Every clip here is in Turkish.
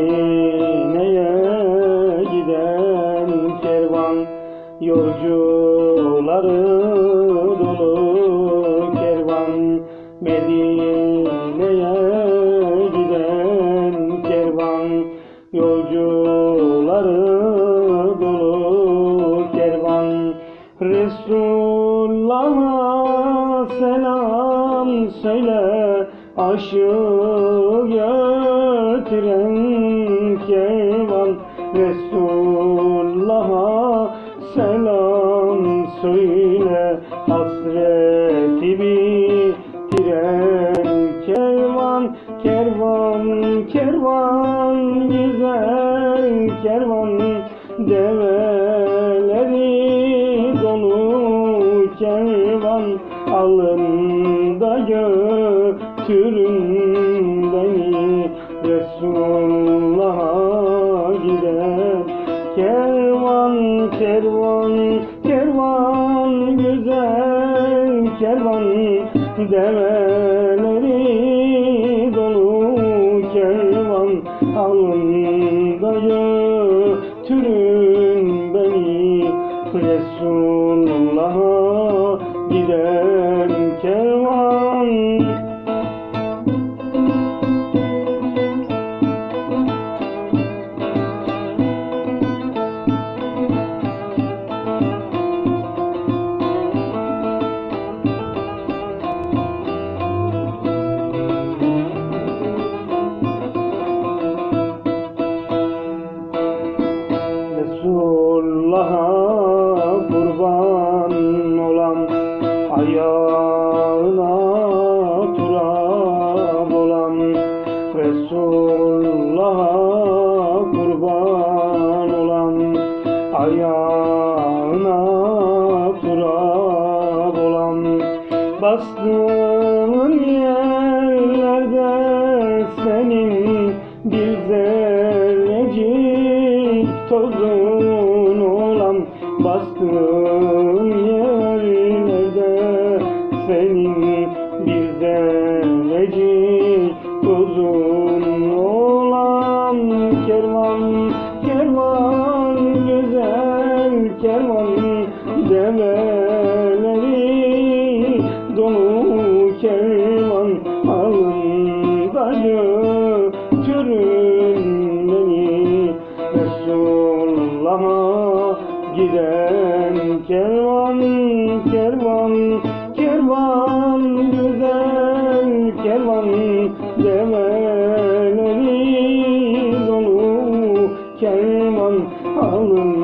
Medine'ye giden kervan Yolcuları dolu kervan. Medine'ye giden kervan Yolcuları dolu kervan. Resulullah'a selam söyle aşığı götüren kervan Resulullah'a selam söyle. Hasreti bitiren kervan Kervan, kervan, güzel kervan. Develeri dolu kervan. Alın da götürün beni Resulullah'a kervan Develeri ayağına turab olan Resulullah'a kurban olan ayağına turab olan Bastığın yerlerde senin bir zerrecik tozun giden kervan Kervan, kervan, güzel kervan Develeri dolu kervan Alın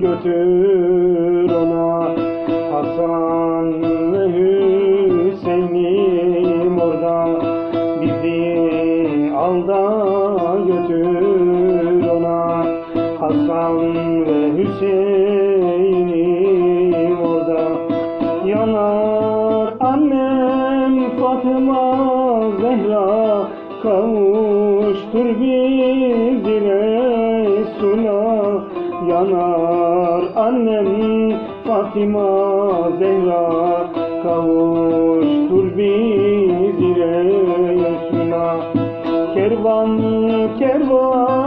götür ona. Hasan ve Hüseyin'im orada Bizi al da götür ona. Hasan ve Hüseyin'im orada Yanar annem Fatıma Zehra. Kavuştur bizi Resul'a. Yanar annem Fatıma Zehra Kavuştur bizi Resul'a Kervan, kervan,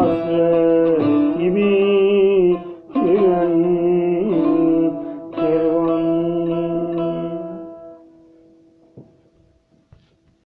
Lord.